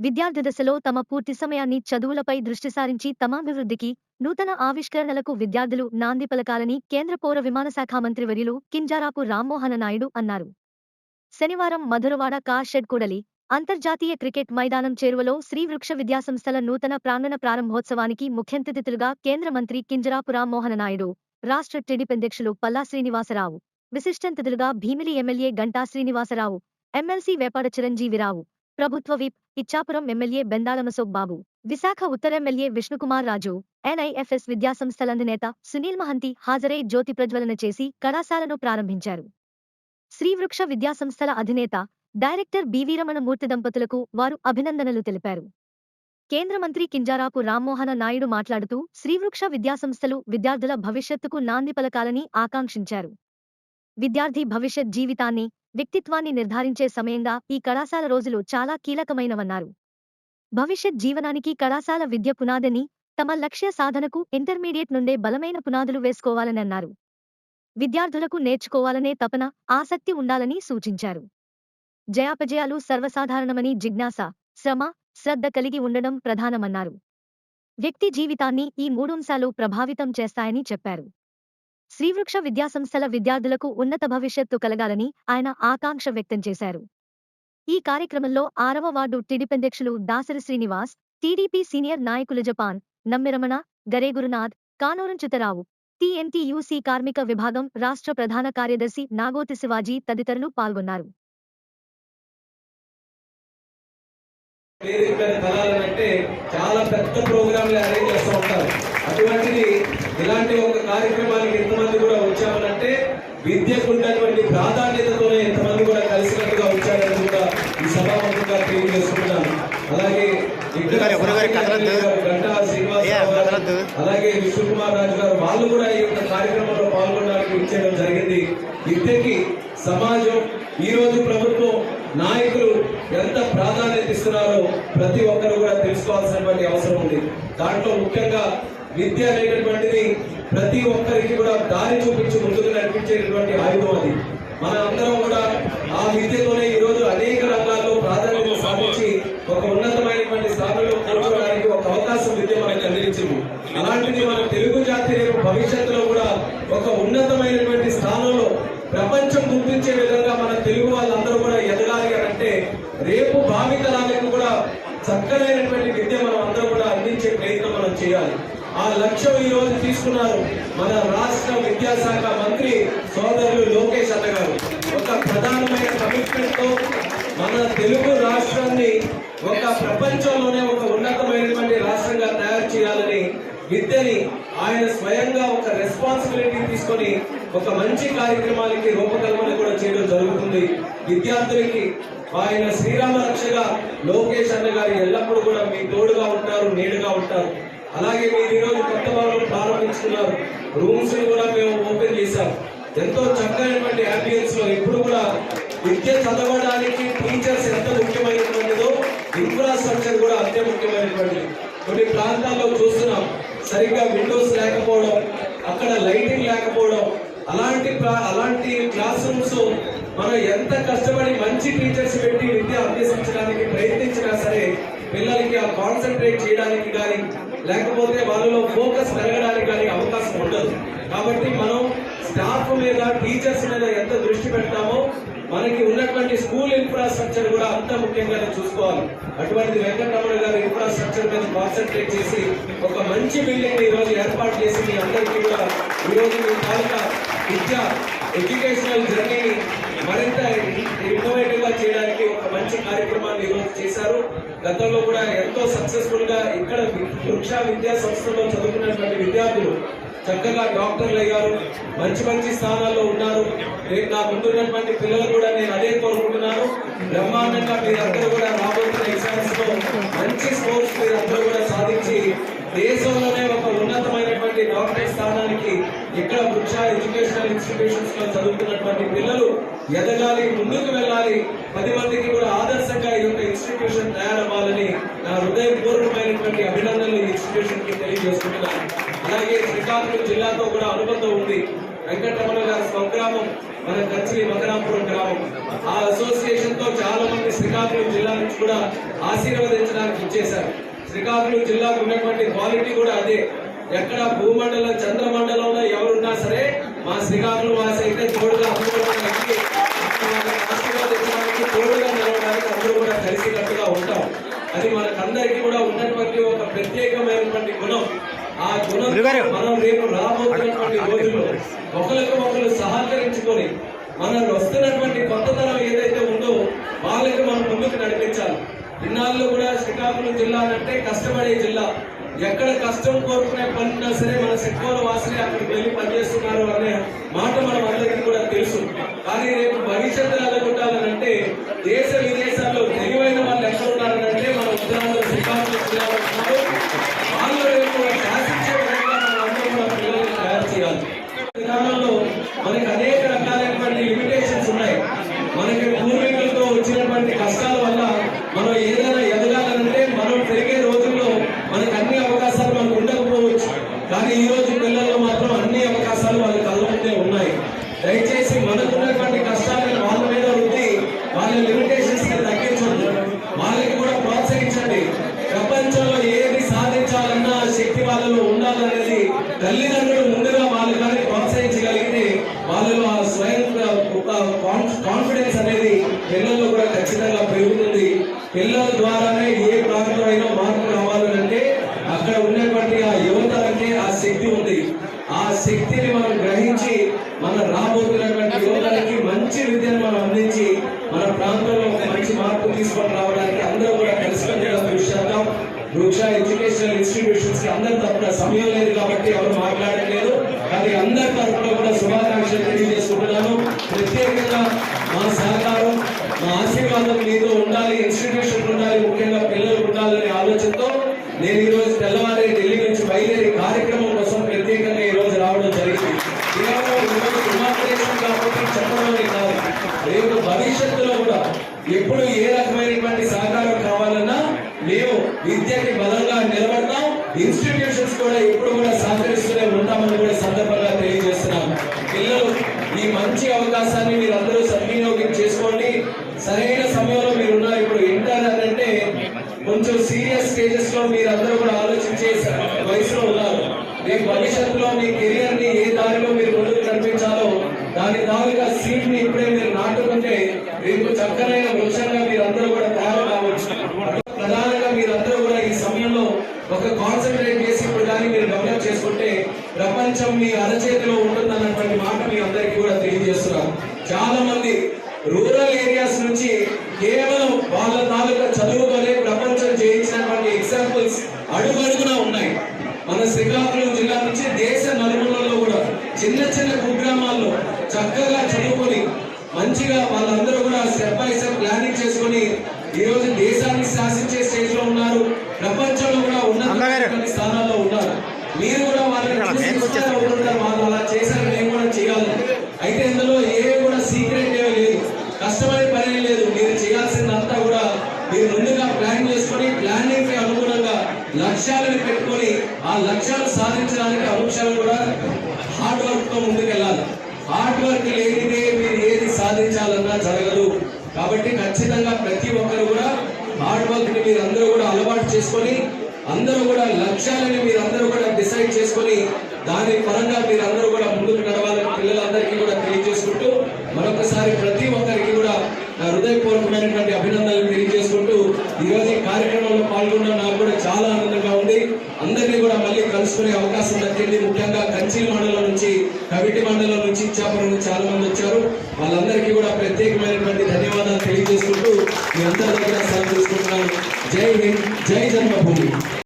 విద్యార్థి దశలో తమ పూర్తి సమయాన్ని చదువులపై దృష్టి సారించి తమ అభివృద్ధికి నూతన ఆవిష్కరణలకు విద్యార్థులు నాంది పలకాలని కేంద్ర పౌర విమానశాఖ మంత్రి వర్యులు కింజారాపు రామ్మోహన నాయుడు అన్నారు. శనివారం మధురవాడ కార్ షెడ్ కూడలి అంతర్జాతీయ క్రికెట్ మైదానం చేరువలో శ్రీ వృక్ష విద్యాసంస్థల నూతన ప్రాంగణ ప్రారంభోత్సవానికి ముఖ్యంతిథితులుగా కేంద్ర మంత్రి కింజరాపు రామ్మోహన నాయుడు రాష్ట్ర టీడీపీ పల్లా శ్రీనివాసరావు విశిష్టంతిథులుగా భీమిలి ఎమ్మెల్యే గంటా శ్రీనివాసరావు ఎమ్మెల్సీ వేపాడ చిరంజీవిరావు ప్రభుత్వ విప్ ఇచ్చాపురం ఎమ్మెల్యే బెందాలమసోబ్ బాబు విశాఖ ఉత్తర ఎమ్మెల్యే విష్ణుకుమార్ రాజు ఎన్ఐఎఫ్ఎస్ విద్యాసంస్థలందునేత సునీల్ మహంతి హాజరై జ్యోతి ప్రజ్వలన చేసి కళాశాలను ప్రారంభించారు. శ్రీవృక్ష విద్యాసంస్థల అధినేత డైరెక్టర్ బివీరమణమూర్తి దంపతులకు వారు అభినందనలు తెలిపారు. కేంద్ర మంత్రి కింజారాపు రామ్మోహన నాయుడు మాట్లాడుతూ శ్రీవృక్ష విద్యాసంస్థలు విద్యార్థుల భవిష్యత్తుకు నాంది పలకాలని ఆకాంక్షించారు. విద్యార్థి భవిష్యత్ జీవితాన్ని వ్యక్తిత్వాన్ని నిర్ధారించే సమయంగా ఈ కళాశాల రోజులు చాలా కీలకమైనవన్నారు. భవిష్యత్ జీవనానికి కళాశాల విద్య పునాదని తమ లక్ష్య సాధనకు ఇంటర్మీడియట్ నుండే బలమైన పునాదులు వేసుకోవాలని అన్నారు విద్యార్థులకు నేర్చుకోవాలనే తపన ఆసక్తి ఉండాలని సూచించారు. జయాపజయాలు సర్వసాధారణమని జిజ్ఞాస శ్రమ శ్రద్ధ కలిగి ఉండడం ప్రధానమన్నారు. వ్యక్తి జీవితాన్ని ఈ మూడంశాలు ప్రభావితం చేస్తాయని చెప్పారు. శ్రీవృక్ష విద్యాసంస్థల విద్యార్థులకు ఉన్నత భవిష్యత్తు కలగాలని ఆయన ఆకాంక్ష వ్యక్తం చేశారు. ఈ కార్యక్రమంలో ఆరవ ward TDP Dasari Srinivas TDP senior నాయకులు జపాన్ నమ్మిరమణ గరేగురునాథ్ కానోరంచుతరావు టీఎన్టీయూసీ కార్మిక విభాగం రాష్ట్ర ప్రధాన కార్యదర్శి నాగోతి శివాజీ తదితరులు పాల్గొన్నారు. వేదిక మీద కలాలంటే చాలా పెద్ద ప్రోగ్రాంలు అరేంజ్ చేస్తూ ఉంటారు అటువంటిది ఇలాంటి ఒక కార్యక్రమానికి ఎంతమంది కూడా వచ్చామనంటే విద్యకు ఉన్నటువంటి ప్రాధాన్యతతోనే ఎంతమంది కూడా కలిసినట్టుగా వచ్చారని కూడా ఈ సభాముఖంగా తెలియజేస్తున్నాను అలాగే ఇక్కడ. గంటా శ్రీనివాసరావు. అలాగే విష్ణుకుమార్ రాజు గారు వాళ్ళు కూడా ఈ యొక్క కార్యక్రమంలో పాల్గొనడానికి ఇచ్చేయడం జరిగింది విద్యకి సమాజం ఈ రోజు ప్రభుత్వం నాయకులు ప్రాధాన్యత ప్రతి ఒక్కరు కూడా తెలుసుకోవాల్సినటువంటి అవసరం ఉంది. దాంట్లో ముఖ్యంగా విద్య అనేటటువంటిది ప్రతి ఒక్కరికి కూడా దారి చూపించి ముందుకు నడిపించేటటువంటి ఆయుధం అది. మన అందరం కూడా ఆ విద్యతోనే ఈ రోజు అనేక రంగాల్లో ప్రాధాన్యత సాధించి ఒక ఉన్నతమైనటువంటి స్థానంలో కూర్చోవడానికి ఒక అవకాశం విద్య మనకు అందించింది అలాంటిది మన తెలుగు జాతి రేపు భవిష్యత్తులో కూడా ఒక ఉన్నతమైనటువంటి స్థానంలో ప్రపంచం గుర్తించే విధంగా మన తెలుగు వాళ్ళందరూ కూడా ఎదగాలి అని అంటే రేపు భావితరాలకు కూడా చక్కనైనటువంటి విద్య మనం అందరూ కూడా అందించే ప్రయత్నం మనం చేయాలి. ఆ లక్ష్యం ఈ రోజు తీసుకున్నారు మన రాష్ట్ర విద్యాశాఖ మంత్రి సోదరులు లోకేష్ అన్నగారు ఒక ప్రధానమైన కమిట్మెంట్తో మన తెలుగు రాష్ట్రాన్ని ఒక ప్రపంచంలోనే ఒక ఉన్నతమైనటువంటి రాష్ట్రంగా తయారు చేయాలని విద్యని ఆయన స్వయంగా ఒక రెస్పాన్సిబిలిటీ తీసుకొని ఒక మంచి కార్యక్రమాలకి రూపకల్పన కూడా చేయడం జరుగుతుంది. విద్యార్థులకి ఆయన శ్రీరామ రక్షగా లోకేష్ అన్న గారు ఎల్లప్పుడూ కూడా మీ తోడుగా ఉంటారు నేడుగా ఉంటారు. అలాగే మీరు ఈరోజు కొత్త భవనం ప్రారంభించుకున్నారు. రూమ్స్ కూడా మేము ఓపెన్ చేశాం. ఎంతో చక్కనటువంటి అంబియన్స్లో ఇప్పుడు కూడా విద్య చదవడానికి టీచర్స్ ఎంత ముఖ్యమైనటువంటిదో ఇన్ఫ్రాస్ట్రక్చర్ కూడా అంతే ముఖ్యమైనటువంటిది. కొన్ని ప్రాంతాల్లో చూస్తున్నాం. సరిగ్గా విండోస్ లేకపోవడం అక్కడ లైటింగ్ లేకపోవడం అలాంటి అలాంటి క్లాస్ రూమ్స్ మనం ఎంత కష్టపడి మంచి టీచర్స్ పెట్టి విద్య అభ్యసించడానికి ప్రయత్నించినా సరే పిల్లలకి ఆ కాన్సన్ట్రేట్ చేయడానికి కానీ లేకపోతే వాళ్ళలో ఫోకస్ పెరగడానికి కానీ అవకాశం ఉండదు. కాబట్టి మనం స్టాఫ్ మీద టీచర్స్ మీద ఎంత దృష్టి పెడతామో మనకి ఉన్నటువంటి స్కూల్ ఇన్ఫ్రాస్ట్రక్చర్ కూడా అంత ముఖ్యంగానే చూసుకోవాలి. అటువంటిది వెంకటరమణ గారు ఇన్ఫ్రాస్ట్రక్చర్ మీద కాన్సన్ట్రేట్ చేసి ఒక మంచి బిల్డింగ్ ఈ రోజు ఏర్పాటు చేసి మీ అందరికీ కూడా ఈ రోజు మీ తాలూకా విద్య ఎడ్యుకేషనల్ జర్నీని మరింత ఇన్నోవేటివ్గా చేయడానికి ఒక మంచి కార్యక్రమాన్ని ఈరోజు చేశారు. గతంలో కూడా ఎంతో సక్సెస్ఫుల్గా ఇక్కడ వృక్ష విద్యా సంస్థలో చదువుకున్నటువంటి విద్యార్థులు చక్కగా డాక్టర్లు అయ్యారు. మంచి మంచి స్థానాల్లో ఉన్నారు. నా నా ముందున్నటువంటి పిల్లలు కూడా నేను అదే కోరుకుంటున్నాను. బ్రహ్మాండంగా మీరందరూ కూడా రాబోతున్న ఎగ్జామ్స్లో మంచి స్కోర్స్ మీరందరూ కూడా సాధించి దేశంలోనే ఒక ఉన్నతమైనటువంటి డాక్టర్ స్థానానికి ఇక్కడ వృక్ష ఎడ్యుకేషనల్ ఇన్స్టిట్యూషన్స్లో చదువుతున్నటువంటి పిల్లలు ఎదగాలి ముందుకు వెళ్ళాలి. పది మందికి కూడా ఆదర్శంగా ఈ యొక్క నా రెండు అభినందనలు ఈ ఇన్స్టిట్యూషన్కి తెలియజేసుకుంటున్నాను. అలాగే శ్రీకాకుళం జిల్లాతో కూడా అనుబంధం ఉంది. వెంకటరమణ గారి స్వగ్రామం మన కచ్చి మకరాపురం గ్రామం. ఆ అసోసియేషన్తో చాలా మంది శ్రీకాకుళం జిల్లా నుంచి కూడా ఆశీర్వదించడానికి ఇచ్చేశారు. శ్రీకాకుళం జిల్లాకు ఉన్నటువంటి క్వాలిటీ కూడా అదే. ఎక్కడ భూమండలం చంద్రమండలంలో ఎవరున్నా సరే మా శ్రీకాకుళం వాసి అయితే తోడుగా అందరూ కూడా కలిసి వాళ్ళని ఆశీర్వదించడానికి తోడుగా నిలవడానికి అందరూ కూడా కలిసికట్టుగా ఉంటాం అది మనకందరికీ కూడా ఉన్నటువంటి ఒక ప్రత్యేకమైనటువంటి గుణం ఆ మనం రేపు రాబోతున్నటువంటి రోజుల్లో ఒకరికి ఒకరు సహకరించుకొని మనం వస్తున్నటువంటి కొత్త తరం ఏదైతే ఉందో వాళ్ళకి మనం ముందుకు నడిపించాలి. ఇన్నాళ్ళు కూడా శ్రీకాకుళం జిల్లా అంటే కష్టపడే జిల్లా. ఎక్కడ కష్టం కోరుకునే పని ఉన్నా సరే మన సెక్కోల వాసులే అక్కడికి వెళ్ళి పనిచేస్తున్నారు అనే మాట మనం అందరికీ కూడా తెలుసు. కానీ రేపు భవిష్యత్తు నెలకొట్టాలనంటే దేశ విదేశాల్లో తెలివైన వాళ్ళు ఎక్కడ ఉన్నారనంటే మన ఉత్తరాంధ్ర శ్రీకాకుళం జిల్లాలో ఉన్నారు వాళ్ళు రేపు శాసించే విధంగా మనం అందరం కూడా పిల్లల్ని తయారు చేయాలి విధానంలో మనకి అనేక రకాలైనటువంటి లిమిటేషన్స్ ఉన్నాయి మనకి పూర్వీకులతో వచ్చినటువంటి కష్టాల వల్ల మనం ఏదైనా ఎదగాలంటే మనం పెరిగే రోజుల్లో మనకి అన్ని అవకాశాలు మనకు ఉండకపోవచ్చు కానీ ఈ రోజు పిల్లల్లో మాత్రం అన్ని అవకాశాలు వాళ్ళ కళ్ళ ముందే ఉన్నాయి. దయచేసి మనకున్నటువంటి కష్టాలను వాళ్ళ మీద ఉంది వాళ్ళ లిమిటేషన్స్ తగ్గించండి. వాళ్ళకి కూడా ప్రోత్సహించండి. ప్రపంచంలో ఏది సాధించాలన్నా శక్తి వాళ్ళలో ఉండాలనేది తల్లిదండ్రులు ముందుగా వాళ్ళు కానీ ప్రోత్సహించగలిగితే వాళ్ళలో ఆ స్వయం ఒక కాన్ఫిడెన్స్ అనేది పిల్లల్లో కూడా ఖచ్చితంగా పెరుగుతుంది పిల్లల ద్వారానే ఏ ప్రాంతం అయినా మార్పు రావాలంటే అక్కడ ఉన్నటువంటి ఆ యువతలకి ఆ శక్తి ఉంది ఆ శక్తిని మనం గ్రహించి మన రాబోతున్నటువంటి యువతలకి మంచి విద్యను మనం అందించి మన ప్రాంతంలో ఒక మంచి మార్పు తీసుకొని రావడానికి అందరూ కూడా కలిసికట్టుగా కృషి చేద్దాం వృక్ష ఎడ్యుకేషనల్ ఇన్స్టిట్యూషన్స్కి అందరి తరఫున సమయం లేదు కాబట్టి ఎవరు మాట్లాడట్లేదు కానీ అందరి తరఫున కూడా శుభాకాంక్షలు తెలియజేసుకుంటున్నాను ప్రత్యేకంగా మా సహకారం మా ఆశీర్వాదం మీతో ఉండాలి ఇన్స్టిట్యూషన్ ఉండాలి ముఖ్యంగా పిల్లలు ఉండాలనే ఆలోచనతో నేను ఈ రోజు తెల్లవారి ఢిల్లీ నుంచి బయలుదేరి కార్యక్రమం కోసం ప్రత్యేకంగా ఈ రోజు రావడం జరిగింది కేవలం ఈ రోజు ఇనాగ్రేషన్ కాబట్టి చెప్పడం అనేది కాదు రేపు భవిష్యత్తులో కూడా ఎప్పుడు ఏ రకమైనటువంటి సహకారం కావాలన్నా మేము విద్యకి బలంగా నిలబడతాం ఇన్స్టిట్యూషన్స్ కూడా ఇప్పుడు కూడా సహకరిస్తూనే ఉంటామని కూడా సందర్భంగా తెలియజేస్తున్నాం. పిల్లలు ఈ మంచి అవకాశాన్ని మీరు అందరూ సద్వినియోగం చేసుకోండి. సరైన సమయంలో మీరు ఉన్నారు ఇప్పుడు ఇంటర్ అంటే కొంచెం సీరియస్ స్టేజెస్లో మీరు అందరూ కూడా ఆలోచించే వయసులో ఉన్నారు. రేపు భవిష్యత్తులో మీ కెరియర్ని ఏ దారిలో మీరు ముందుకు నడిపించాలో దాని దారిగా సీట్ని ఇప్పుడే మీరు నాటుకుంటే రేపు చక్కనైన వృక్షంగా మీరు అందరూ కూడా తయారు కావచ్చు ప్రధానంగా మీరందరూ కూడా ఈ సమయంలో ఒక కాన్సన్ట్రేట్ చేసి ఇప్పుడు కానీ మీరు డెవలప్ చేసుకుంటే ప్రపంచం మీ అరచేతిలో ఉంటుందన్నటువంటి మాట మీ అందరికీ కూడా తెలియజేస్తున్నాం. చాలా మంది రూరల్ ఏరియాస్ నుంచి కేవలం వాళ్ళ తాలూకా చదువుకొని ప్రపంచం చేయించినటువంటి ఎగ్జాంపుల్స్ అడుగడుగునా ఉన్నాయి. మన శ్రీకాకుళం జిల్లా నుంచి దేశ నలుమూలలో కూడా చిన్న చిన్న కుగ్రామాల్లో చక్కగా చదువుకొని మంచిగా వాళ్ళందరూ కూడా స్టెప్ బై స్టెప్ ప్లానింగ్ చేసుకొని ఈరోజు దేశాన్ని శాసించే స్టేజ్లో ఉన్నారు. ప్రపంచంలో కూడా ఉన్నత స్థానాల్లో ఉన్నారు. మీరు కూడా వాళ్ళని వాళ్ళు అలా చేశారు మేము కూడా చేయాలి. అయితే ఇందులో ఏ కూడా సీక్రెట్ ఏమీ లేదు. కష్టమైన పని లేదు. మీరు చేయాల్సిందంతా కూడా మీరు ముందుగా ప్లాన్ చేసుకొని ప్లానింగ్కి అనుగుణంగా లక్ష్యాలను పెట్టుకొని ఆ లక్ష్యాలు సాధించడానికి అంశాలు కూడా హార్డ్ వర్క్తో ముందుకెళ్ళాలి. హార్డ్ వర్క్ లేనిదే మీరు ఏది సాధించాలన్నా జరగదు. కాబట్టి ఖచ్చితంగా ప్రతి ఒక్కరు కూడా హార్డ్ వర్క్ని మీరు అందరూ కూడా అలవాటు చేసుకొని అందరూ కూడా లక్ష్యాలని మీరు అందరూ కూడా డిసైడ్ చేసుకొని దాని పరంగా మీరు అందరూ కూడా ముందుకు నడవాలని పిల్లలందరికీ కూడా తెలియజేసుకుంటూ మరొకసారి ప్రతి ఒక్కరికి కూడా నా హృదయపూర్వకమైనటువంటి అభినందనలు తెలియజేసుకుంటూ ఈరోజు ఈ కార్యక్రమంలో పాల్గొన్న నాకు కూడా చాలా ఆనందంగా ఉంది. అందరినీ కూడా మళ్ళీ అవకాశం దక్కింది. ముఖ్యంగా కంచిల్ మండలం నుంచి కవిటి మండలం నుంచి ఇచ్చాపురం నుంచి చాలా మంది వచ్చారు. వాళ్ళందరికీ కూడా ప్రత్యేకమైనటువంటి ధన్యవాదాలు తెలియజేసుకుంటూ మీ అందరి దగ్గర సెలవు తీసుకుంటున్నాను. జై హింద్ జై జన్మభూమి.